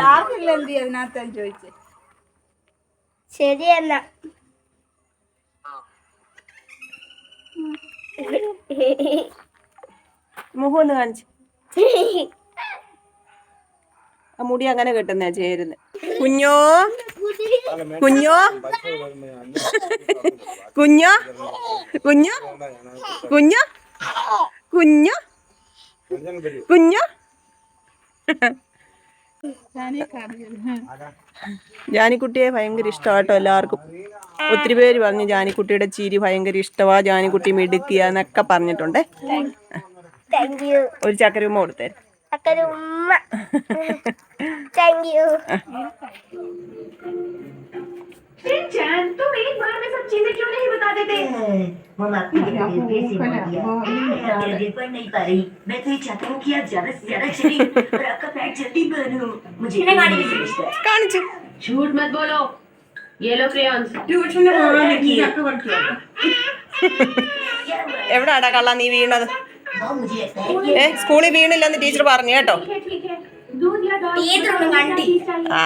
ചാർജില്ല എന്ത് അതിനകത്ത് ചോദിച്ചേ. ശരി എന്നാ മുഖം ഒന്ന് കാണിച്ചു. ആ മുടി അങ്ങനെ കെട്ടുന്ന ചേരുന്ന്. കുഞ്ഞോ? കുഞ്ഞോ? കുഞ്ഞോ? കുഞ്ഞോ? കുഞ്ഞോ? കുഞ്ഞോ? കുഞ്ഞോ? ജാനിക്കുട്ടിയെ ഭയങ്കര ഇഷ്ടമാട്ടോ എല്ലാവർക്കും. ഒത്തിരി പേര് പറഞ്ഞു ജാനിക്കുട്ടിയുടെ ചിരി ഭയങ്കര ഇഷ്ടമാ ജാനിക്കുട്ടി മിടുക്കിയ എന്നൊക്കെ പറഞ്ഞിട്ടുണ്ടേ. ഒരു ചക്കരമ്മ കൊടുത്തേരും. അക്കരെ ഉമ്മ. താങ്ക് യു चैन तुम एक बार में सब चीजें क्यों नहीं बता देते मम आपकी दिल फिर से बोल दिया मैं आपके दिल पर नहीं पा रही मैं तो ये चाहता हूँ कि आप ज्यादा से ज्यादा चले और आपका पैर जल्दी बर्न हो मुझे गाड़ी में समझता है കാണിച്ചു झूठ मत बोलो ये लो क्रेयॉन्स എവിടാടാ കള്ള നീ വീണത് हाँ मुझे लगता है कि ഏ സ്കൂളിൽ വീണില്ലെന്ന് ടീച്ചർ പറഞ്ഞു കേട്ടോ ठीक है ठीक है दूध या डॉल ടീച്ചറൊന്നും കണ്ടി ആ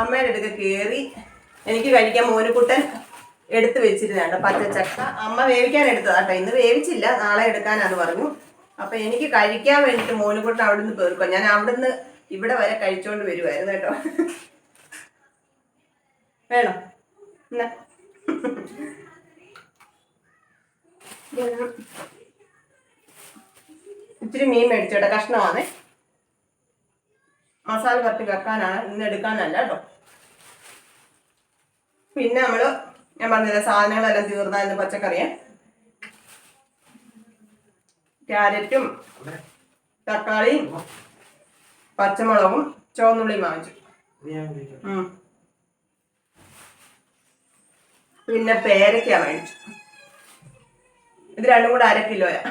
അമ്മയുടെ അടുക്ക കയറി എനിക്ക് കഴിക്കാൻ മോനുകുട്ടൻ എടുത്തു വെച്ചിരുന്നുണ്ട് പച്ചച്ചക്ക. അമ്മ വേവിക്കാൻ എടുത്തതാട്ടോ. ഇന്ന് വേവിച്ചില്ല നാളെ എടുക്കാനാന്ന് പറഞ്ഞു. അപ്പൊ എനിക്ക് കഴിക്കാൻ വേണ്ടിട്ട് മോനുകുട്ടൻ അവിടുന്ന് പേർക്കോ ഞാൻ അവിടുന്ന് ഇവിടെ വരെ കഴിച്ചോണ്ട് വരുമായിരുന്നു കേട്ടോ. വേണോ? എന്നാ. ഇച്ചിരി മീൻ മേടിച്ചോട്ടെ. കഷ്ണമാണ്. മസാല പരത്തി വെക്കാനാണ്. ഇന്ന് എടുക്കാനല്ല കേട്ടോ പിന്നെ നമ്മൾ ഞാൻ പറഞ്ഞില്ല സാധനങ്ങളെല്ലാം തീർന്നായിരുന്നു പച്ചക്കറിയെ. ക്യാരറ്റും തക്കാളിയും പച്ചമുളകും ചുവന്നുള്ളിയും വാങ്ങിച്ചു. പിന്നെ പേരയ്ക്ക വാങ്ങിച്ചു. ഇത് രണ്ടും കൂടെ അര കിലോയാ.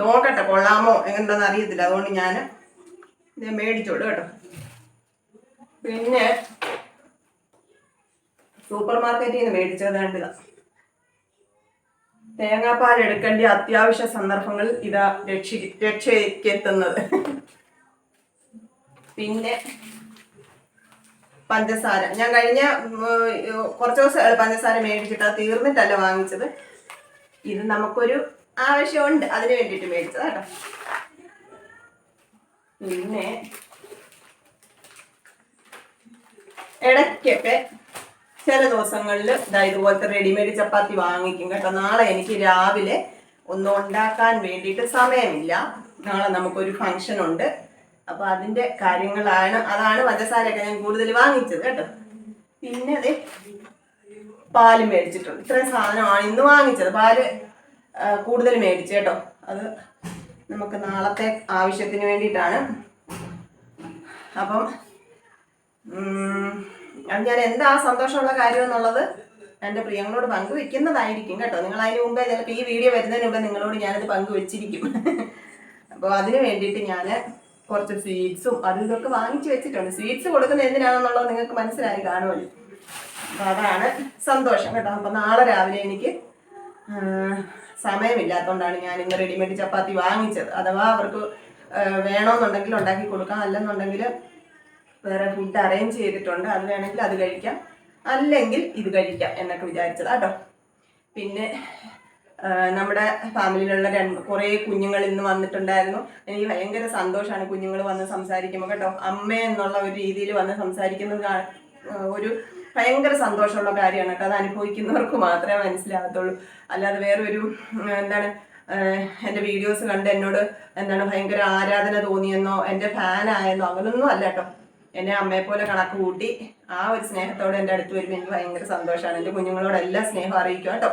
നോക്കട്ടെ കൊള്ളാമോ? എങ്ങനെയുണ്ടെന്ന് അറിയത്തില്ല. അതുകൊണ്ട് ഞാൻ ഇത് മേടിച്ചോളൂ കേട്ടോ. പിന്നെ സൂപ്പർ മാർക്കറ്റിൽ നിന്ന് മേടിച്ചത് കണ്ടില്ല. തേങ്ങാപ്പാൽ എടുക്കേണ്ട അത്യാവശ്യ സന്ദർഭങ്ങളിൽ ഇതാ രക്ഷി രക്ഷയ്ക്കെത്തുന്നത് പിന്നെ പഞ്ചസാര. ഞാൻ കഴിഞ്ഞ കുറച്ച് ദിവസം പഞ്ചസാര മേടിച്ചിട്ട് അത് തീർന്നിട്ടല്ല വാങ്ങിച്ചത്. ഇത് നമുക്കൊരു ആവശ്യമുണ്ട്. അതിന് വേണ്ടിയിട്ട് മേടിച്ചത് കേട്ടോ. പിന്നെ ഇടയ്ക്കൊക്കെ ചില ദിവസങ്ങളിൽ ഇതാ ഇതുപോലത്തെ റെഡിമെയ്ഡ് ചപ്പാത്തി വാങ്ങിക്കും കേട്ടോ. നാളെ എനിക്ക് രാവിലെ ഒന്നും ഉണ്ടാക്കാൻ വേണ്ടിയിട്ട് സമയമില്ല. നാളെ നമുക്കൊരു ഫംഗ്ഷൻ ഉണ്ട്. അപ്പൊ അതിന്റെ കാര്യങ്ങളാണ് അതാണ് പഞ്ചസാരയൊക്കെ ഞാൻ കൂടുതൽ വാങ്ങിച്ചത് കേട്ടോ. പിന്നെ അതെ പാൽ മേടിച്ചിട്ടുണ്ട്. ഇത്രയും സാധനമാണ് ഇന്ന് വാങ്ങിച്ചത്. പാൽ കൂടുതൽ മേടിച്ചു കേട്ടോ. അത് നമുക്ക് നാളത്തെ ആവശ്യത്തിന് വേണ്ടിയിട്ടാണ്. അപ്പം അത് ഞാൻ എന്താ സന്തോഷമുള്ള കാര്യം എന്നുള്ളത് എന്റെ പ്രിയങ്ങളോട് പങ്കുവെക്കുന്നതായിരിക്കും കേട്ടോ. നിങ്ങൾ അതിന് മുമ്പേ ചിലപ്പോൾ ഈ വീഡിയോ വരുന്നതിന് മുമ്പേ നിങ്ങളോട് ഞാനത് പങ്കുവെച്ചിരിക്കും അപ്പോൾ അതിന് വേണ്ടിയിട്ട് ഞാൻ കുറച്ച് സ്വീറ്റ്സും അതും ഇതൊക്കെ വാങ്ങിച്ചു വെച്ചിട്ടുണ്ട്. സ്വീറ്റ്സ് കൊടുക്കുന്നത് എന്തിനാണെന്നുള്ളത് നിങ്ങൾക്ക് മനസ്സിലായി കാണുമല്ലോ. അപ്പോൾ അതാണ് സന്തോഷം കേട്ടോ. അപ്പോൾ നാളെ രാവിലെ എനിക്ക് സമയമില്ലാത്തതുകൊണ്ടാണ് ഞാൻ ഇന്ന് റെഡിമെയ്ഡ് ചപ്പാത്തി വാങ്ങിച്ചത്. അഥവാ അവർക്ക് വേണമെന്നുണ്ടെങ്കിൽ ഉണ്ടാക്കി കൊടുക്കാം. അല്ലെന്നുണ്ടെങ്കിൽ വേറെ ഫുഡ് അറേഞ്ച് ചെയ്തിട്ടുണ്ട്. അത് വേണമെങ്കിൽ അത് കഴിക്കാം. അല്ലെങ്കിൽ ഇത് കഴിക്കാം എന്നൊക്കെ വിചാരിച്ചത് കേട്ടോ പിന്നെ നമ്മുടെ ഫാമിലിയിലുള്ള രണ്ട് കുറേ കുഞ്ഞുങ്ങൾ ഇന്ന് വന്നിട്ടുണ്ടായിരുന്നു. എനിക്ക് ഭയങ്കര സന്തോഷമാണ് കുഞ്ഞുങ്ങൾ വന്ന് സംസാരിക്കുമ്പോൾ കേട്ടോ. അമ്മ എന്നുള്ള ഒരു രീതിയിൽ വന്ന് സംസാരിക്കുന്നത് ഒരു ഭയങ്കര സന്തോഷമുള്ള കാര്യമാണ് കേട്ടോ. അത് അനുഭവിക്കുന്നവർക്ക് മാത്രമേ മനസ്സിലാകത്തുള്ളൂ. അല്ലാതെ വേറൊരു എന്താണ് എന്റെ വീഡിയോസ് കണ്ട് എന്നോട് എന്താണ് ഭയങ്കര ആരാധന തോന്നിയെന്നോ എന്റെ ഫാനായെന്നോ അങ്ങനൊന്നും അല്ല കേട്ടോ. എന്നെ അമ്മയെ പോലെ കണക്ക് കൂട്ടി ആ ഒരു സ്നേഹത്തോടെ എന്റെ അടുത്ത് വരുമ്പോൾ എനിക്ക് ഭയങ്കര സന്തോഷമാണ്. എന്റെ കുഞ്ഞുങ്ങളോടെല്ലാം സ്നേഹം അറിയിക്കും കേട്ടോ.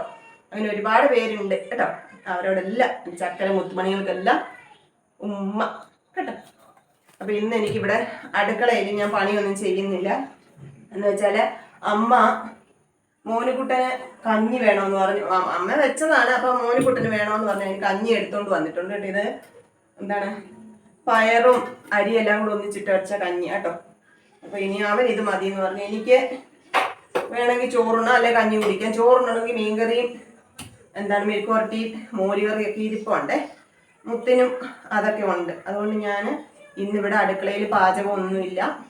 അങ്ങനെ ഒരുപാട് പേരുണ്ട് കേട്ടോ. അവരോടെല്ലാം ചക്കര മുത്തുമണികൾക്കെല്ലാം ഉമ്മ കേട്ടോ. അപ്പൊ ഇന്ന് എനിക്കിവിടെ അടുക്കളയിൽ ഞാൻ പണിയൊന്നും ചെയ്യുന്നില്ല. എന്ന് വെച്ചാൽ അമ്മ മോനുകുട്ടന് കഞ്ഞി വേണമെന്ന് പറഞ്ഞു. അമ്മ വെച്ചതാണ്. അപ്പൊ മോനുകുട്ടന് വേണമെന്ന് പറഞ്ഞു. ഞാൻ കഞ്ഞി എടുത്തോണ്ട് വന്നിട്ടുണ്ട് കേട്ടോ ഇത്. എന്താണ്? പയറും അരിയെല്ലാം കൂടെ ഒന്നിച്ചിട്ട് വെച്ച കഞ്ഞി കേട്ടോ. അപ്പൊ ഇനി അവൻ ഇത് മതി എന്ന് പറഞ്ഞു. എനിക്ക് വേണമെങ്കിൽ ചോറുണ്ണ അല്ലെ കഞ്ഞി കുടിക്കാം. ചോറുണ്ണണമെങ്കിൽ മീൻകറിയും എന്താണ് മെഴുക്ക് പുരട്ടി മോരുകറിയൊക്കെ ഇരിപ്പുണ്ടേ മുത്തിനും അതൊക്കെ ഉണ്ട്. അതുകൊണ്ട് ഞാൻ ഇന്നിവിടെ അടുക്കളയിൽ പാചകമൊന്നുമില്ല.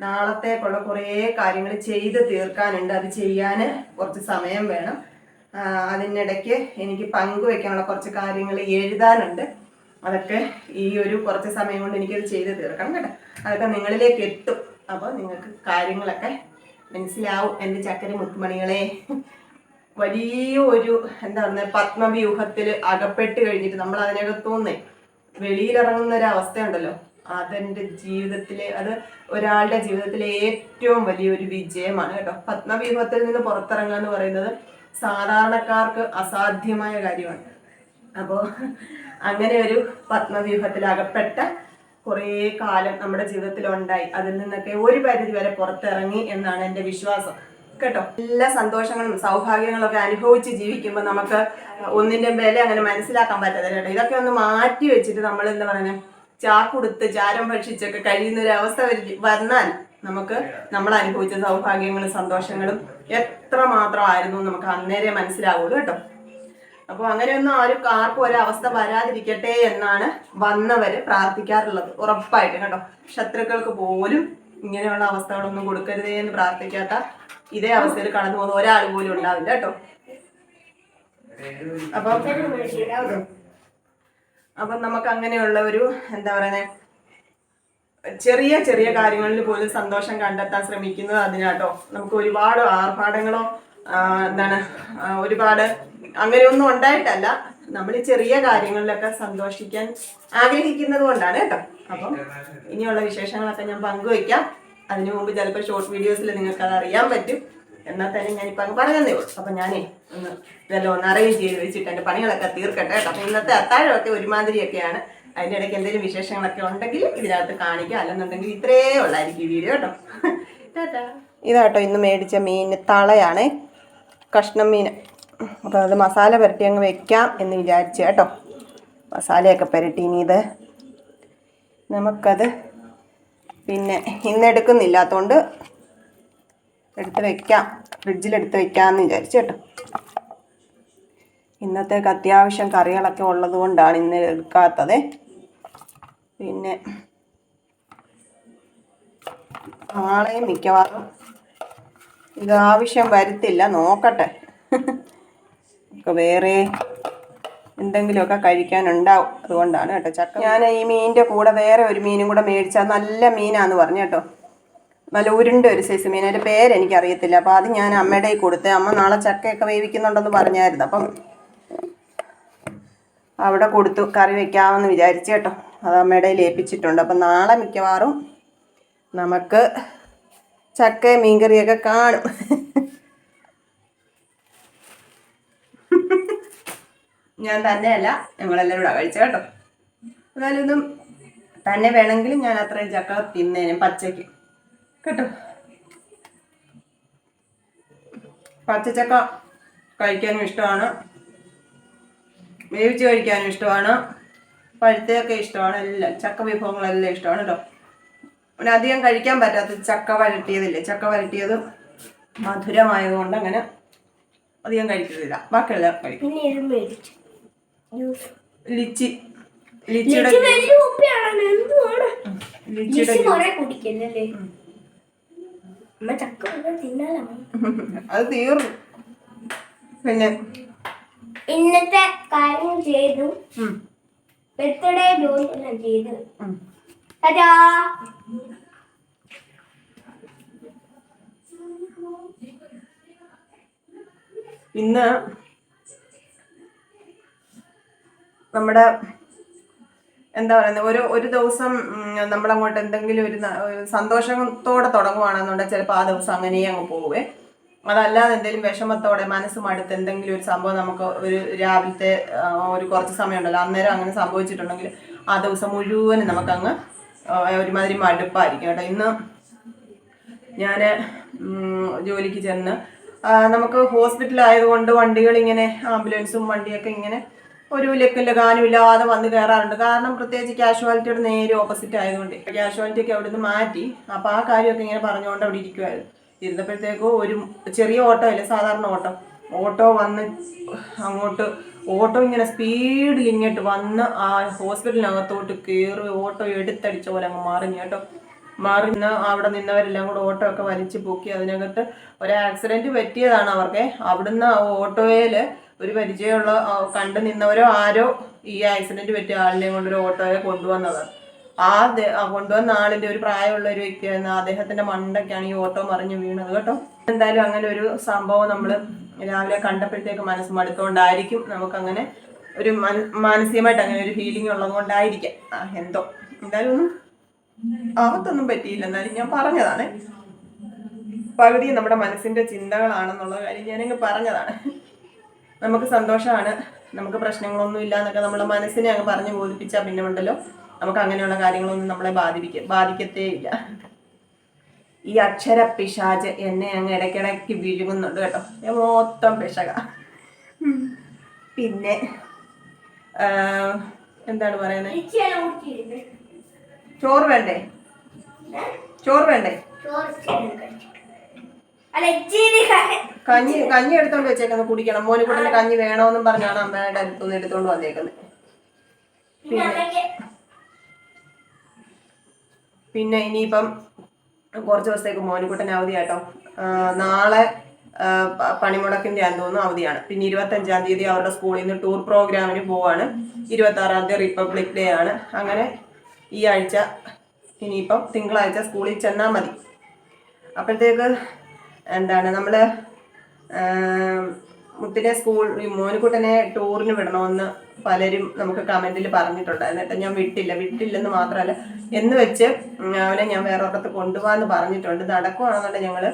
നാളത്തേക്കുള്ള കുറേ കാര്യങ്ങൾ ചെയ്ത് തീർക്കാനുണ്ട്. അത് ചെയ്യാൻ കുറച്ച് സമയം വേണം. അതിനിടയ്ക്ക് എനിക്ക് പങ്കുവെക്കാനുള്ള കുറച്ച് കാര്യങ്ങൾ എഴുതാനുണ്ട്. അതൊക്കെ ഈ ഒരു കുറച്ച് സമയം കൊണ്ട് എനിക്കത് ചെയ്ത് തീർക്കണം കേട്ടോ. അതൊക്കെ നിങ്ങളിലേക്ക് എത്തും. അപ്പോൾ നിങ്ങൾക്ക് കാര്യങ്ങളൊക്കെ മനസ്സിലാവും. എന്റെ ചക്കര മുത്തുമണികളെ വലിയ ഒരു എന്താ പറയുക പത്മവ്യൂഹത്തിൽ അകപ്പെട്ട് കഴിഞ്ഞിട്ട് നമ്മൾ അതിനകത്തുനിന്നേ വെളിയിലിറങ്ങുന്ന ഒരു അവസ്ഥയുണ്ടല്ലോ. അതെന്റെ ജീവിതത്തിലെ അത് ഒരാളുടെ ജീവിതത്തിലെ ഏറ്റവും വലിയൊരു വിജയമാണ് കേട്ടോ. പത്മവ്യൂഹത്തിൽ നിന്ന് പുറത്തിറങ്ങുക എന്ന് പറയുന്നത് സാധാരണക്കാർക്ക് അസാധ്യമായ കാര്യമാണ്. അപ്പോൾ അങ്ങനെ ഒരു പത്മവ്യൂഹത്തിൽ അകപ്പെട്ട കുറേ കാലം നമ്മുടെ ജീവിതത്തിൽ ഉണ്ടായി അതിൽ നിന്നൊക്കെ ഒരു പരിധി വരെ പുറത്തിറങ്ങി എന്നാണ് എന്റെ വിശ്വാസം. കേട്ടോ. എല്ലാ സന്തോഷങ്ങളും സൗഭാഗ്യങ്ങളും ഒക്കെ അനുഭവിച്ച് ജീവിക്കുമ്പോൾ നമുക്ക് ഒന്നിന്റെ വില അങ്ങനെ മനസ്സിലാക്കാൻ പറ്റത്തില്ല കേട്ടോ. ഇതൊക്കെ ഒന്ന് മാറ്റി വെച്ചിട്ട് നമ്മൾ എന്താ പറയുന്നത് ചാക്കുടുത്ത് ചാരം ഭക്ഷിച്ചൊക്കെ കഴിയുന്ന ഒരു അവസ്ഥ വന്നാൽ നമുക്ക് നമ്മൾ അനുഭവിച്ച സൗഭാഗ്യങ്ങളും സന്തോഷങ്ങളും എത്ര മാത്രമായിരുന്നു നമുക്ക് അന്നേരെ മനസ്സിലാവുള്ളൂ കേട്ടോ. അപ്പോൾ അങ്ങനെയൊന്നും ആരും ആർക്കും ഒരവസ്ഥ വരാതിരിക്കട്ടെ എന്നാണ് വന്നവര് പ്രാർത്ഥിക്കാറുള്ളത് ഉറപ്പായിട്ട് കേട്ടോ. ശത്രുക്കൾക്ക് പോലും ഇങ്ങനെയുള്ള അവസ്ഥകളൊന്നും കൊടുക്കരുതേ എന്ന് പ്രാർത്ഥിക്കാത്ത ഇതേ അവസ്ഥയിൽ കടന്നു പോകുന്ന ഒരാൾ പോലും ഉണ്ടാവില്ല കേട്ടോ. അപ്പം അപ്പം നമുക്ക് അങ്ങനെയുള്ള ഒരു എന്താ പറയുന്നത് ചെറിയ ചെറിയ കാര്യങ്ങളിൽ പോലും സന്തോഷം കണ്ടെത്താൻ ശ്രമിക്കുന്നത് അതിനാട്ടോ. നമുക്ക് ഒരുപാട് ആർഭാടങ്ങളോ എന്താണ് ഒരുപാട് അങ്ങനെയൊന്നും ഉണ്ടായിട്ടല്ല. നമ്മൾ ചെറിയ കാര്യങ്ങളിലൊക്കെ സന്തോഷിക്കാൻ ആഗ്രഹിക്കുന്നത് കൊണ്ടാണ് കേട്ടോ. അപ്പം ഇനിയുള്ള വിശേഷങ്ങളൊക്കെ ഞാൻ പങ്കുവയ്ക്കാം. അതിനു മുമ്പ് ചിലപ്പോൾ ഷോർട്ട് വീഡിയോസിൽ നിങ്ങൾക്ക് അത് അറിയാൻ പറ്റും. എന്നാൽ തന്നെ ഞാനിപ്പോൾ അങ്ങ് പറഞ്ഞതേ ഉള്ളൂ. അപ്പം ഞാനേ ഒന്ന് ഇതെല്ലാം ഒന്ന് അറേഞ്ച് ചെയ്ത് വെച്ചിട്ട് എന്റെ പണികളൊക്കെ തീർക്കട്ടെ കേട്ടോ. അപ്പം ഇന്നത്തെ അത്താഴമൊക്കെ ഒരുമാതിരിയൊക്കെയാണ്. അതിന്റെ ഇടയ്ക്ക് എന്തെങ്കിലും വിശേഷങ്ങളൊക്കെ ഉണ്ടെങ്കിൽ ഇതിനകത്ത് കാണിക്കുക അല്ലെന്നുണ്ടെങ്കിൽ ഇത്രേ ഉള്ളായിരിക്കും ഈ വീഡിയോ കേട്ടോ. ഇതാട്ടോ ഇന്ന് മേടിച്ച മീൻ തളയാണേ. കഷ്ണം മീൻ. അപ്പോൾ അത് മസാല പുരട്ടി അങ്ങ് വെക്കാം എന്ന് വിചാരിച്ചു കേട്ടോ. മസാലയൊക്കെ പുരട്ടി ഇനി ഇത് നമുക്കത് പിന്നെ ഇന്ന് എടുക്കുന്നില്ലാത്തതുകൊണ്ട് എടുത്ത് വെക്കാം. ഫ്രിഡ്ജിലെടുത്ത് വെക്കാമെന്ന് വിചാരിച്ചു കേട്ടോ. ഇന്നത്തേക്ക് അത്യാവശ്യം കറികളൊക്കെ ഉള്ളത് കൊണ്ടാണ് ഇന്ന് എടുക്കാത്തത്. പിന്നെ നാളെയും മിക്കവാറും ആവശ്യം വരുത്തില്ല. നോക്കട്ടെ. ഒക്കെ വേറെ എന്തെങ്കിലുമൊക്കെ കഴിക്കാനുണ്ടാവും അതുകൊണ്ടാണ് കേട്ടോ. ചക്ക ഞാൻ ഈ മീനിന്റെ കൂടെ വേറെ ഒരു മീനും കൂടെ മേടിച്ചാൽ നല്ല മീനാന്ന് പറഞ്ഞു കേട്ടോ. നല്ല ഉരുണ്ട ഒരു സൈസ് മീൻ. അതിന്റെ പേര് എനിക്കറിയത്തില്ല. അപ്പോൾ അത് ഞാൻ അമ്മയുടെ കൊടുത്ത് അമ്മ നാളെ ചക്കയൊക്കെ വേവിക്കുന്നുണ്ടെന്ന് പറഞ്ഞായിരുന്നു. അപ്പം അവിടെ കൊടുത്തു. കറി വെക്കാമെന്ന് വിചാരിച്ചു കേട്ടോ. അത് അമ്മയുടെ ലയിപ്പിച്ചിട്ടുണ്ട് അപ്പം നാളെ മിക്കവാറും നമുക്ക് ചക്ക മീൻകറിയൊക്കെ കാണും. ഞാൻ തന്നെയല്ല ഞങ്ങളെല്ലാവരും കൂടെ കഴിച്ചു കേട്ടോ. എന്നാലും തന്നെ വേണമെങ്കിൽ ഞാൻ അത്രയും ചക്ക തിന്നേനും പച്ചയ്ക്ക്. കേട്ടോ. പച്ചച്ചക്ക കഴിക്കാനും ഇഷ്ടമാണ്. വേവിച്ച് കഴിക്കാനും ഇഷ്ടമാണ്. പഴുത്തയൊക്കെ ഇഷ്ടമാണ്. എല്ലാം ചക്ക വിഭവങ്ങളെല്ലാം ഇഷ്ടമാണ് കേട്ടോ. പിന്നെ അധികം കഴിക്കാൻ പറ്റാത്ത ചക്ക വരട്ടിയതില്ലേ? ചക്ക വരട്ടിയത് മധുരമായതുകൊണ്ട് അങ്ങനെ അധികം കഴിക്കുന്നില്ല ബാക്കിയെല്ലാം കഴിക്കും. ജ്യൂസ്. ലിച്ചി. ലിച്ചിയുടെ ലിച്ചിയുടെ അമ്മ ചക്ക അത് തീർന്നു. പിന്നെ? ഇന്നത്തെ കാര്യം ചെയ്തു. ബർത്ത്ഡേ ജോലി എല്ലാം ചെയ്തു. ടാറ്റാ ഇന്ന് നമ്മുടെ എന്താ പറയുന്നത് ഒരു ഒരു ദിവസം നമ്മളങ്ങോട്ട് എന്തെങ്കിലും ഒരു സന്തോഷത്തോടെ തുടങ്ങുവാണെന്നുണ്ടെങ്കിൽ ചിലപ്പോൾ ആ ദിവസം അങ്ങനെ അങ്ങ് പോവേ. അതല്ലാതെ എന്തെങ്കിലും വിഷമത്തോടെ മനസ്സ് മടുത്ത് എന്തെങ്കിലും ഒരു സംഭവം നമുക്ക് ഒരു രാവിലത്തെ ഒരു കുറച്ച് സമയമുണ്ടല്ലോ അന്നേരം അങ്ങനെ സംഭവിച്ചിട്ടുണ്ടെങ്കിൽ ആ ദിവസം മുഴുവനും നമുക്കങ്ങ് ഒരുമാതിരി മടുപ്പായിരിക്കും കേട്ടോ. ഇന്ന് ഞാൻ ജോലിക്ക് ചെന്ന് നമുക്ക് ഹോസ്പിറ്റലായതുകൊണ്ട് വണ്ടികൾ ഇങ്ങനെ ആംബുലൻസും വണ്ടിയൊക്കെ ഇങ്ങനെ ഒരു ലക്കില്ല ലഗാനും ഇല്ലാതെ വന്ന് കയറാറുണ്ട് കാരണം പ്രത്യേകിച്ച് കാഷ്വാലിറ്റിയുടെ നേരെ ഓപ്പോസിറ്റ് ആയതുകൊണ്ട്. കാഷ്വാലിറ്റിയൊക്കെ അവിടെ നിന്ന് മാറ്റി. അപ്പോൾ ആ കാര്യമൊക്കെ ഇങ്ങനെ പറഞ്ഞുകൊണ്ട് അവിടെ ഇരിക്കുമായിരുന്നു ഇരുന്നപ്പോഴത്തേക്കും ഒരു ചെറിയ ഓട്ടോ അല്ലേ? സാധാരണ ഓട്ടോ. ഓട്ടോ വന്ന് അങ്ങോട്ട് ഓട്ടോ ഇങ്ങനെ സ്പീഡിൽ ഇങ്ങോട്ട് വന്ന് ആ ഹോസ്പിറ്റലിനകത്തോട്ട് കയറി ഓട്ടോ എടുത്തടിച്ച പോലെ അങ്ങ് മാറിഞ്ഞു കേട്ടോ. മാറി നിന്ന് അവിടെ നിന്നവരെല്ലാം കൂടെ ഓട്ടോ ഒക്കെ വലിച്ചു പൊക്കി അതിനകത്ത് ഒരു ആക്സിഡന്റ് പറ്റിയതാണ് അവർക്ക്. അവിടുന്ന് ഓട്ടോയിൽ ഒരു പരിചയമുള്ള കണ്ടു നിന്നവരോ ആരോ ഈ ആക്സിഡന്റ് പറ്റിയ ആളിനെ കൊണ്ടൊരു ഓട്ടോയെ കൊണ്ടുവന്നത്. ആ കൊണ്ടുവന്ന ആളിന്റെ ഒരു പ്രായമുള്ള ഒരു വ്യക്തിയായിരുന്നു അദ്ദേഹത്തിന്റെ മണ്ടൊക്കെയാണ് ഈ ഓട്ടോ മറിഞ്ഞു വീണത് കേട്ടോ. എന്തായാലും അങ്ങനെ ഒരു സംഭവം നമ്മൾ രാവിലെ കണ്ടപ്പോഴത്തേക്ക് മനസ്സ് മടുത്തോണ്ടായിരിക്കും നമുക്കങ്ങനെ ഒരു മാനസികമായിട്ട് അങ്ങനെ ഒരു ഫീലിംഗ് ഉള്ളത് കൊണ്ടായിരിക്കാം. ആ എന്തോ. എന്തായാലും ഒന്നും ആപത്തൊന്നും പറ്റിയില്ല. എന്നാലും ഞാൻ പറഞ്ഞതാണ്. പകുതി നമ്മുടെ മനസ്സിന്റെ ചിന്തകളാണെന്നുള്ള കാര്യം ഞാനങ്ങ് പറഞ്ഞതാണ്. നമുക്ക് സന്തോഷമാണ്. നമുക്ക് പ്രശ്നങ്ങളൊന്നും ഇല്ല എന്നൊക്കെ നമ്മുടെ മനസ്സിനെ അങ്ങ് പറഞ്ഞു ബോധിപ്പിച്ചാൽ പിന്നെ ഉണ്ടല്ലോ. നമുക്ക് അങ്ങനെയുള്ള കാര്യങ്ങളൊന്നും നമ്മളെ ബാധിപ്പിക്ക ബാധിക്കത്തേ ഇല്ല ഈ അക്ഷര പിശാജ് എന്നെ അങ്ങ് ഇടയ്ക്കിടയ്ക്ക് വിഴുങ്ങുന്നുണ്ട് കേട്ടോ. ഞാൻ മൊത്തം പിശക. പിന്നെ എന്താണ് പറയുന്നത് ചോറ് വേണ്ടേ? ചോറ് വേണ്ടേ? അല്ല കഞ്ഞി കഞ്ഞി എടുത്തോണ്ട് വെച്ചേക്കുന്നത് കുടിക്കണം. മോന് കൂടെ കഞ്ഞി വേണമെന്നും പറഞ്ഞാണ് അമ്മയുടെ അടുത്തുനിന്ന് എടുത്തോണ്ട് വന്നേക്കുന്നത് പിന്നെ ഇനിയിപ്പം കുറച്ച് ദിവസത്തേക്ക് മോനിക്കുട്ടൻ അവധിയാട്ടോ. നാളെ പണിമുടക്കിന്റെ ആണെന്ന് തോന്നുന്നു അവധിയാണ്. പിന്നെ ഇരുപത്തി അഞ്ചാം തീയതി അവരുടെ സ്കൂളിൽ നിന്ന് ടൂർ പ്രോഗ്രാമിന് പോവാണ്. ഇരുപത്തി ആറാം തീയതി റിപ്പബ്ലിക് ഡേ ആണ്. അങ്ങനെ ഈ ആഴ്ച ഇനിയിപ്പം തിങ്കളാഴ്ച സ്കൂളിൽ ചെന്നാൽ മതി. അപ്പോഴത്തേക്ക് എന്താണ് നമ്മൾ മുത്തിനെ സ്കൂൾ മോനുകുട്ടനെ ടൂറിന് വിടണമെന്ന് പലരും നമുക്ക് കമന്റിൽ പറഞ്ഞിട്ടുണ്ട്. എന്നിട്ട് ഞാൻ വിട്ടില്ല. വിട്ടില്ലെന്ന് മാത്രമല്ല എന്ന് വെച്ച് അവനെ ഞാൻ വേറെ ഒരിടത്ത് കൊണ്ടുപോകാന്ന് പറഞ്ഞിട്ടുണ്ട്. നടക്കുവാണെന്നുണ്ടെങ്കിൽ ഞങ്ങൾ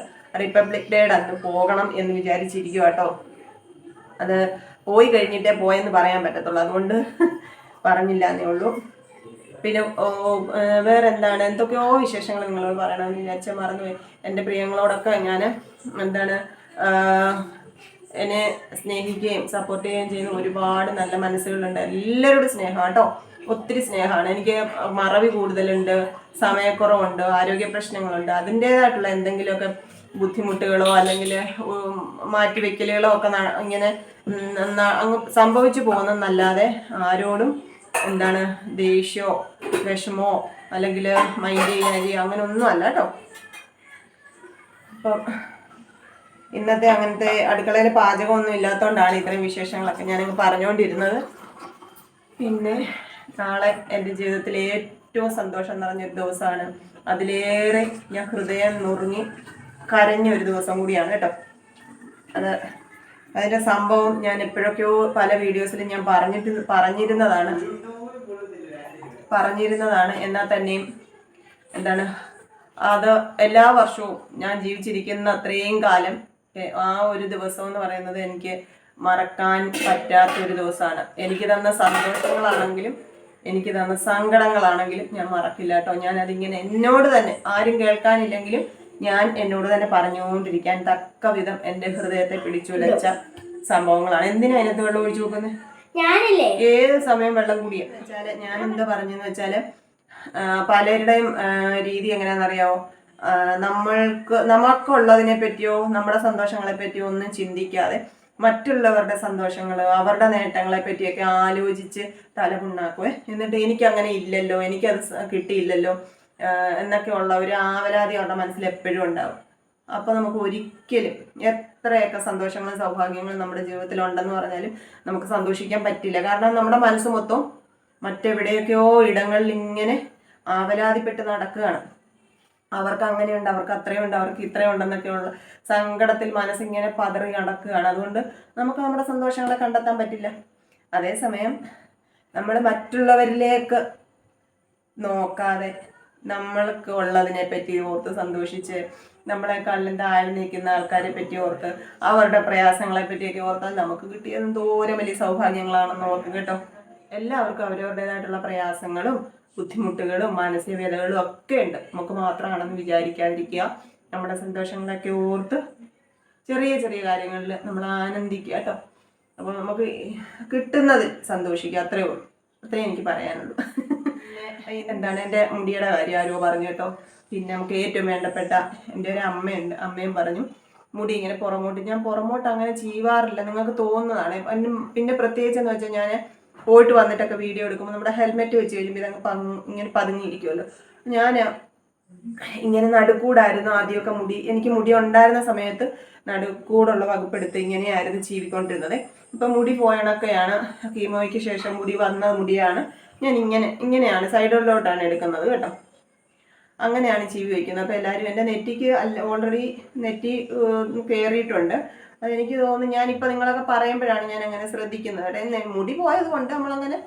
റിപ്പബ്ലിക് ഡേയുടെ അന്ന് പോകണം എന്ന് വിചാരിച്ചിരിക്കും കേട്ടോ അത് പോയി കഴിഞ്ഞിട്ടേ പോയെന്ന് പറയാൻ പറ്റത്തുള്ളൂ. അതുകൊണ്ട് പറഞ്ഞില്ല എന്നേ ഉള്ളൂ. പിന്നെ വേറെ എന്താണ് എന്തൊക്കെയോ വിശേഷങ്ങൾ നിങ്ങളോട് പറയണമെന്ന് വിചാരിച്ച മറന്നുപോയി. എന്റെ പ്രിയങ്ങളോടൊക്കെ ഞാൻ എന്താണ് എന്നെ സ്നേഹിക്കുകയും സപ്പോർട്ട് ചെയ്യുകയും ചെയ്യുന്ന ഒരുപാട് നല്ല മനസ്സുകളുണ്ട്. എല്ലാവരോടും സ്നേഹം കേട്ടോ ഒത്തിരി സ്നേഹമാണ്. എനിക്ക് മറവി കൂടുതലുണ്ട് സമയക്കുറവുണ്ട് ആരോഗ്യ പ്രശ്നങ്ങളുണ്ട്. അതിന്റേതായിട്ടുള്ള എന്തെങ്കിലുമൊക്കെ ബുദ്ധിമുട്ടുകളോ അല്ലെങ്കിൽ മാറ്റിവെക്കലുകളോ ഒക്കെ ഇങ്ങനെ അങ്ങ് സംഭവിച്ചു പോകുന്നതല്ലാതെ ആരോടും എന്താണ് ദേഷ്യമോ വിഷമോ അല്ലെങ്കിൽ മൈൻഡ് ചെയ്യാനോ അങ്ങനെ ഒന്നും അല്ല കേട്ടോ അപ്പം ഇന്നത്തെ അങ്ങനത്തെ അടുക്കളയിൽ പാചകമൊന്നും ഇല്ലാത്തതുകൊണ്ടാണ് ഇത്രയും വിശേഷങ്ങളൊക്കെ ഞാനങ്ങ് പറഞ്ഞുകൊണ്ടിരുന്നത് പിന്നെ നാളെ എന്റെ ജീവിതത്തിൽ ഏറ്റവും സന്തോഷം നിറഞ്ഞൊരു ദിവസമാണ്. അതിലേറെ ഞാൻ ഹൃദയം നുറുങ്ങി കരഞ്ഞ ഒരു ദിവസം കൂടിയാണ് കേട്ടോ. അത് അതിന്റെ സംഭവം ഞാൻ എപ്പോഴൊക്കെയോ പല വീഡിയോസിലും ഞാൻ പറഞ്ഞിട്ട് പറഞ്ഞിരുന്നതാണ്. പറഞ്ഞിരുന്നതാണ്. എന്നാൽ തന്നെയും എന്താണ് അത് എല്ലാ വർഷവും ഞാൻ ജീവിച്ചിരിക്കുന്ന അത്രയും കാലം ആ ഒരു ദിവസം എന്ന് പറയുന്നത് എനിക്ക് മറക്കാൻ പറ്റാത്ത ഒരു ദിവസമാണ്. എനിക്ക് തന്ന സന്തോഷങ്ങളാണെങ്കിലും എനിക്ക് തന്ന സങ്കടങ്ങളാണെങ്കിലും ഞാൻ മറക്കില്ല കേട്ടോ. ഞാൻ അതിങ്ങനെ എന്നോട് തന്നെ ആരും കേൾക്കാനില്ലെങ്കിലും ഞാൻ എന്നോട് തന്നെ പറഞ്ഞുകൊണ്ടിരിക്കാൻ തക്ക വിധം എന്റെ ഹൃദയത്തെ പിടിച്ചുലച്ച സംഭവങ്ങളാണ്. എന്തിനാ അതിനകത്ത് വെള്ളം ഒഴിച്ചു നോക്കുന്നത് ഏത് സമയം വെള്ളം കൂടിയ? വെച്ചാൽ ഞാൻ എന്താ പറഞ്ഞെന്ന് വെച്ചാൽ പലരുടെയും രീതി എങ്ങനെയാണെന്നറിയാവോ? നമ്മൾക്ക് നമുക്കുള്ളതിനെ പറ്റിയോ നമ്മുടെ സന്തോഷങ്ങളെ പറ്റിയോ ഒന്നും ചിന്തിക്കാതെ മറ്റുള്ളവരുടെ സന്തോഷങ്ങൾ അവരുടെ നേട്ടങ്ങളെ പറ്റിയൊക്കെ ആലോചിച്ച് തലപുണ്ണാക്കുവേ എന്നിട്ട് എനിക്ക് അങ്ങനെ ഇല്ലല്ലോ എനിക്കത് കിട്ടിയില്ലല്ലോ എന്നൊക്കെ ഉള്ള ഒരു ആവലാതി അവരുടെ മനസ്സിൽ എപ്പോഴും ഉണ്ടാവും. അപ്പോൾ നമുക്ക് ഒരിക്കലും എത്രയൊക്കെ സന്തോഷങ്ങളും സൗഭാഗ്യങ്ങളും നമ്മുടെ ജീവിതത്തിൽ ഉണ്ടെന്ന് പറഞ്ഞാലും നമുക്ക് സന്തോഷിക്കാൻ പറ്റില്ല. കാരണം നമ്മുടെ മനസ്സ് മൊത്തം മറ്റെവിടെയൊക്കെയോ ഇടങ്ങളിൽ ഇങ്ങനെ ആവലാതിപ്പെട്ട് നടക്കുകയാണ്. അവർക്ക് അങ്ങനെയുണ്ട് അവർക്ക് അത്രയുണ്ട് അവർക്ക് ഇത്രയുണ്ടെന്നൊക്കെയുള്ള സങ്കടത്തിൽ മനസ്സിങ്ങനെ പതറി നടക്കുകയാണ്. അതുകൊണ്ട് നമുക്ക് നമ്മുടെ സന്തോഷങ്ങളെ കണ്ടെത്താൻ പറ്റില്ല. അതേസമയം നമ്മൾ മറ്റുള്ളവരിലേക്ക് നോക്കാതെ നമ്മൾക്ക് ഉള്ളതിനെ പറ്റി ഓർത്ത് സന്തോഷിച്ച് നമ്മളെക്കാളിലും താഴെ നിൽക്കുന്ന ആൾക്കാരെ പറ്റി ഓർത്ത് അവരുടെ പ്രയാസങ്ങളെ പറ്റിയൊക്കെ ഓർത്താൽ നമുക്ക് കിട്ടിയ എന്തോരം വലിയ സൗഭാഗ്യങ്ങളാണെന്ന് ഓർക്കും കേട്ടോ. എല്ലാവർക്കും അവരവരുടേതായിട്ടുള്ള പ്രയാസങ്ങളും ബുദ്ധിമുട്ടുകളും മാനസിക വേദനകളും ഒക്കെ ഉണ്ട്. നമുക്ക് മാത്രമാണെന്ന് വിചാരിക്കാതിരിക്കുക. നമ്മുടെ സന്തോഷങ്ങളൊക്കെ ഓർത്ത് ചെറിയ ചെറിയ കാര്യങ്ങളിൽ നമ്മൾ ആനന്ദിക്കുക കേട്ടോ. അപ്പോൾ നമുക്ക് കിട്ടുന്നതിൽ സന്തോഷിക്കുക. അത്രേ ഉള്ളൂ. അത്രേ എനിക്ക് പറയാനുള്ളൂ. എന്താണ് എന്റെ മുടിയുടെ കാര്യം ആരോ പറഞ്ഞു കേട്ടോ. പിന്നെ നമുക്ക് ഏറ്റവും വേണ്ടപ്പെട്ട എന്റെ ഒരു അമ്മയുണ്ട്. അമ്മയും പറഞ്ഞു മുടി ഇങ്ങനെ പുറമോട്ട്. ഞാൻ പുറമോട്ട് അങ്ങനെ ചെയ്യാറില്ല നിങ്ങൾക്ക് തോന്നുന്നതാണ്. പിന്നെ പിന്നെ പ്രത്യേകിച്ച് എന്ന് വെച്ചാൽ ഞാൻ പോയിട്ട് വന്നിട്ടൊക്കെ വീഡിയോ എടുക്കുമ്പോൾ നമ്മുടെ ഹെൽമെറ്റ് വെച്ച് കഴിയുമ്പോൾ ഇതങ്ങ് ഇങ്ങനെ പതുങ്ങിയിരിക്കുമല്ലോ ഞാൻ ഇങ്ങനെ നടുക്കൂടായിരുന്നു ആദ്യമൊക്കെ മുടി. എനിക്ക് മുടി ഉണ്ടായിരുന്ന സമയത്ത് നടുക്കൂടുള്ള വകുപ്പെടുത്ത് ഇങ്ങനെയായിരുന്നു ജീവിക്കൊണ്ടിരുന്നത് ഇപ്പം മുടി പോയണൊക്കെയാണ്. കീമോയ്ക്ക് ശേഷം മുടി വന്ന മുടിയാണ്. ഞാൻ ഇങ്ങനെ ഇങ്ങനെയാണ് സൈഡിലോട്ടാണ് എടുക്കുന്നത് കേട്ടോ. അങ്ങനെയാണ് ജീവി വയ്ക്കുന്നത് അപ്പോൾ എല്ലാവരും എന്റെ നെറ്റിക്ക് അല്ല ഓൾറെഡി നെറ്റി കയറിയിട്ടുണ്ട്. അതെനിക്ക് തോന്നുന്നു ഞാനിപ്പോൾ നിങ്ങളൊക്കെ പറയുമ്പോഴാണ് ഞാൻ അങ്ങനെ ശ്രദ്ധിക്കുന്നത് അവിടെ മുടി പോയത് കൊണ്ട് നമ്മളങ്ങനെ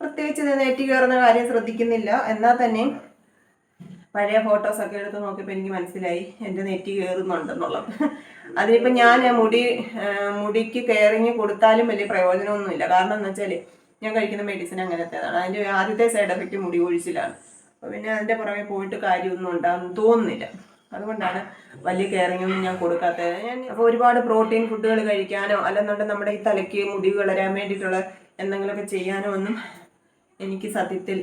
പ്രത്യേകിച്ച് നെറ്റി കയറുന്ന കാര്യം ശ്രദ്ധിക്കുന്നില്ല. എന്നാൽ തന്നെയും പഴയ ഫോട്ടോസൊക്കെ എടുത്ത് നോക്കിയപ്പോൾ എനിക്ക് മനസ്സിലായി എന്റെ നെറ്റി കയറുന്നുണ്ടെന്നുള്ളത്. അതിനിപ്പോൾ ഞാൻ മുടി മുടിക്ക് കെയറിങ് കൊടുത്താലും വലിയ പ്രയോജനമൊന്നുമില്ല. കാരണം എന്ന് വെച്ചാൽ ഞാൻ കഴിക്കുന്ന മെഡിസിൻ അങ്ങനത്തേതാണ്. അതിന്റെ ആദ്യത്തെ സൈഡ് എഫക്റ്റ് മുടി ഒഴിച്ചിലാണ് അപ്പോൾ പിന്നെ അതിന്റെ പുറമെ പോയിട്ട് കാര്യമൊന്നും ഉണ്ടാകുമെന്ന് തോന്നുന്നില്ല. അതുകൊണ്ടാണ് വലിയ കെയറിംഗ് ഒന്നും ഞാൻ കൊടുക്കാത്തത്. ഞാൻ അപ്പോൾ ഒരുപാട് പ്രോട്ടീൻ ഫുഡുകൾ കഴിക്കാനോ അല്ലെന്നുണ്ടെങ്കിൽ നമ്മുടെ ഈ തലയ്ക്ക് മുടി വളരാൻ വേണ്ടിയിട്ടുള്ള എന്തെങ്കിലുമൊക്കെ ചെയ്യാനോ ഒന്നും എനിക്ക് സത്യത്തിൽ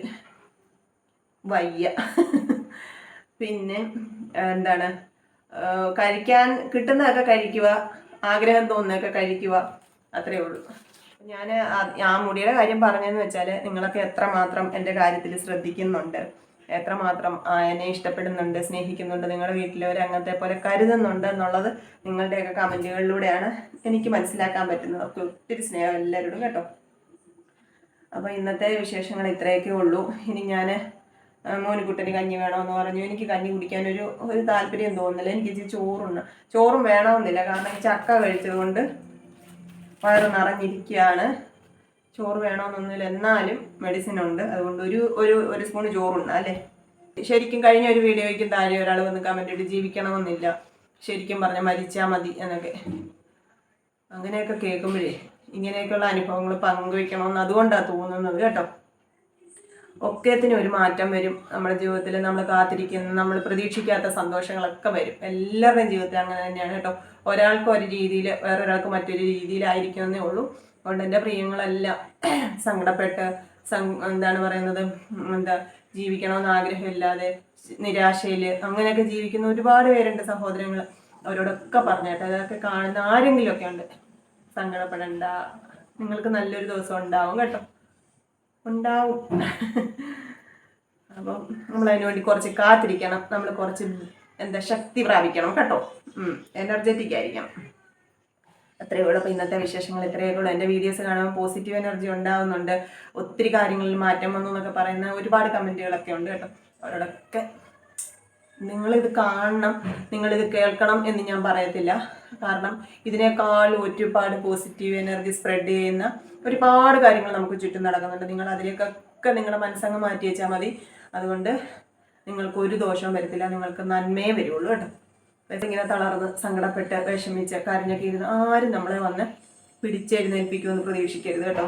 വയ്യ. പിന്നെ എന്താണ്? കഴിക്കാൻ കിട്ടുന്നതൊക്കെ കഴിക്കുക ആഗ്രഹം തോന്നുന്നതൊക്കെ കഴിക്കുക അത്രയേ ഉള്ളൂ. ഞാൻ ആ മുടിയുടെ കാര്യം പറഞ്ഞതെന്ന് വെച്ചാൽ നിങ്ങളൊക്കെ എത്രമാത്രം എന്റെ കാര്യത്തിൽ ശ്രദ്ധിക്കുന്നുണ്ട്. എത്രമാത്രം എന്നെ ഇഷ്ടപ്പെടുന്നുണ്ട് സ്നേഹിക്കുന്നുണ്ട് നിങ്ങളുടെ വീട്ടിലവർ അങ്ങനത്തെ പോലെ കരുതുന്നുണ്ട് എന്നുള്ളത് നിങ്ങളുടെയൊക്കെ കമന്റുകളിലൂടെയാണ് എനിക്ക് മനസ്സിലാക്കാൻ പറ്റുന്നത്. ഒക്കെ ഒത്തിരി സ്നേഹം എല്ലാവരോടും കേട്ടോ. അപ്പോൾ ഇന്നത്തെ വിശേഷങ്ങൾ ഇത്രയൊക്കെ ഉള്ളൂ. ഇനി ഞാൻ മോനിക്കുട്ടന് കഞ്ഞി വേണമെന്ന് പറഞ്ഞു. എനിക്ക് കഞ്ഞി കുടിക്കാൻ ഒരു ഒരു താല്പര്യം തോന്നുന്നില്ല. എനിക്ക് ചോറുണ്ട്. ചോറും വേണമെന്നില്ല. കാരണം ഈ ചക്ക കഴിച്ചതുകൊണ്ട് വയറ് നിറഞ്ഞിരിക്കുകയാണ്. ചോറ് വേണമെന്നൊന്നുമില്ല എന്നാലും മെഡിസിൻ ഉണ്ട്. അതുകൊണ്ട് ഒരു ഒരു ഒരു സ്പൂൺ ചോറുണ്ട് അല്ലേ? ശരിക്കും കഴിഞ്ഞ ഒരു വീഡിയോയ്ക്കും താഴെ ഒരാൾ വന്ന് കമന്റ് ഇട്ട് ജീവിക്കണമെന്നില്ല. ശരിക്കും പറഞ്ഞാൽ മരിച്ചാൽ മതി എന്നൊക്കെ. അങ്ങനെയൊക്കെ കേൾക്കുമ്പോഴേ ഇങ്ങനെയൊക്കെയുള്ള അനുഭവങ്ങൾ പങ്കുവെക്കണമെന്ന് അതുകൊണ്ടാണ് തോന്നുന്നത് കേട്ടോ. ഒക്കത്തിനും ഒരു മാറ്റം വരും. നമ്മുടെ ജീവിതത്തിൽ നമ്മൾ കാത്തിരിക്കുന്ന നമ്മൾ പ്രതീക്ഷിക്കാത്ത സന്തോഷങ്ങളൊക്കെ വരും. എല്ലാവരുടെയും ജീവിതത്തിൽ അങ്ങനെ തന്നെയാണ് കേട്ടോ. ഒരാൾക്ക് ഒരു രീതിയിൽ വേറൊരാൾക്ക് മറ്റൊരു രീതിയിലായിരിക്കുമെന്നേ ഉള്ളൂ. അതുകൊണ്ട് എന്റെ പ്രിയങ്ങളെല്ലാം സങ്കടപ്പെട്ട് എന്താണ് പറയുന്നത് എന്താ ജീവിക്കണമെന്ന് ആഗ്രഹമില്ലാതെ നിരാശയിൽ അങ്ങനെയൊക്കെ ജീവിക്കുന്ന ഒരുപാട് പേരുണ്ട് സഹോദരങ്ങൾ അവരോടൊക്കെ പറഞ്ഞേട്ടെ അതൊക്കെ കാണുന്ന ആരെങ്കിലുമൊക്കെ ഉണ്ട്. സങ്കടപ്പെടണ്ട. നിങ്ങൾക്ക് നല്ലൊരു ദിവസം ഉണ്ടാവും കേട്ടോ. ഉണ്ടാവും. അപ്പം നമ്മൾ അതിനു വേണ്ടി കുറച്ച് കാത്തിരിക്കണം. നമ്മൾ കുറച്ച് എന്താ ശക്തി പ്രാപിക്കണം കേട്ടോ. എനർജറ്റിക് ആയിരിക്കണം. അത്രയേ ഉള്ളൂ. അപ്പോൾ ഇന്നത്തെ വിശേഷങ്ങൾ ഇത്രയേ ഉള്ളൂ. എന്റെ വീഡിയോസ് കാണുമ്പോൾ പോസിറ്റീവ് എനർജി ഉണ്ടാകുന്നുണ്ട് ഒത്തിരി കാര്യങ്ങളിൽ മാറ്റം വന്നു എന്നൊക്കെ പറയുന്ന ഒരുപാട് കമന്റുകളൊക്കെ ഉണ്ട് കേട്ടോ. അവരോടൊക്കെ നിങ്ങളിത് കാണണം നിങ്ങളിത് കേൾക്കണം എന്ന് ഞാൻ പറയത്തില്ല. കാരണം ഇതിനേക്കാൾ ഒരുപാട് പോസിറ്റീവ് എനർജി സ്പ്രെഡ് ചെയ്യുന്ന ഒരുപാട് കാര്യങ്ങൾ നമുക്ക് ചുറ്റും നടക്കുന്നുണ്ട്. നിങ്ങൾ അതിലേക്കൊക്കെ നിങ്ങളുടെ മനസ്സങ്ങ് മാറ്റി വെച്ചാൽ മതി. അതുകൊണ്ട് നിങ്ങൾക്ക് ഒരു ദോഷവും വരത്തില്ല. നിങ്ങൾക്ക് നന്മയേ വരുള്ളൂ കേട്ടോ. ഇങ്ങനെ തളർന്ന് സങ്കടപ്പെട്ട് വിഷമിച്ച് കരഞ്ഞൊക്കെ ഇരുന്ന് ആരും നമ്മളെ വന്ന് പിടിച്ചെഴുന്നേൽപ്പിക്കുമെന്ന് പ്രതീക്ഷിക്കരുത് കേട്ടോ.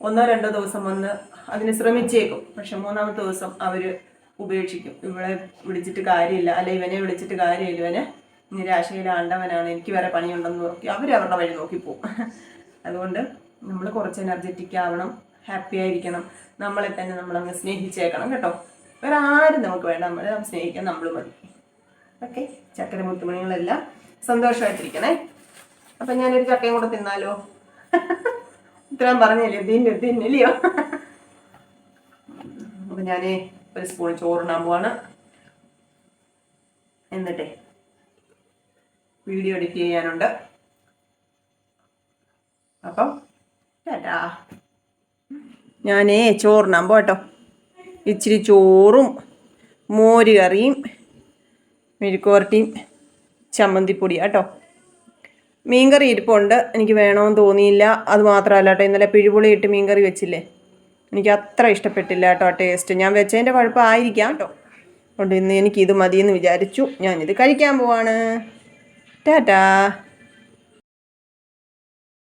ഒന്നോ രണ്ടോ ദിവസം വന്ന് അതിന് ശ്രമിച്ചേക്കും. പക്ഷെ മൂന്നാമത്തെ ദിവസം അവർ ഉപേക്ഷിക്കും. ഇവളെ വിളിച്ചിട്ട് കാര്യമില്ല. അല്ലെ ഇവനെ വിളിച്ചിട്ട് കാര്യമില്ല. ഇവനെ നിരാശയിലാണ്ടവനാണ് എനിക്ക് വേറെ പണിയുണ്ടെന്ന് നോക്കി അവരുടെ വഴി നോക്കിപ്പോവും അതുകൊണ്ട് നമ്മൾ കുറച്ച് എനർജറ്റിക് ആവണം ഹാപ്പി ആയിരിക്കണം. നമ്മളെ തന്നെ നമ്മളങ്ങ് സ്നേഹിച്ചേക്കണം കേട്ടോ. വേറെ ആരും നമുക്ക് വേണ്ട. നമ്മളെ സ്നേഹിക്കാൻ നമ്മൾ മതി. ഓക്കെ ചക്കര മുത്തുമണികളെല്ലാം സന്തോഷമായിട്ടിരിക്കണേ. അപ്പം ഞാനൊരു ചക്കയും കൂടെ തിന്നാലോ? ഇത്രയും പറഞ്ഞല്ലേ തിന്നു തിന്നില്ലയോ? അപ്പം ഞാൻ ഒരു സ്പൂൺ ചോറിനാൻ പോവാണ്. എന്നിട്ടേ വീഡിയോ എഡിറ്റ് ചെയ്യാനുണ്ട്. അപ്പം ഞാനേ ചോറിനാൻ പോട്ടോ ഇച്ചിരി ചോറും മോര് കറിയും മെഴുക്കുവരട്ടിയും ചമ്മന്തിപ്പൊടി കേട്ടോ. മീൻകറി ഇരിപ്പുണ്ട്. എനിക്ക് വേണമെന്ന് തോന്നിയില്ല. അത് മാത്രമല്ല കേട്ടോ ഇന്നലെ പിഴുപുളി ഇട്ട് മീൻകറി വെച്ചില്ലേ? എനിക്ക് അത്ര ഇഷ്ടപ്പെട്ടില്ല കേട്ടോ ടേസ്റ്റ് ഞാൻ വെച്ചതിന്റെ കുഴപ്പമായിരിക്കാം കേട്ടോ. അതുകൊണ്ട് ഇന്ന് എനിക്കിത് മതിയെന്ന് വിചാരിച്ചു. ഞാനിത് കഴിക്കാൻ പോവാണ്. ടാറ്റാ.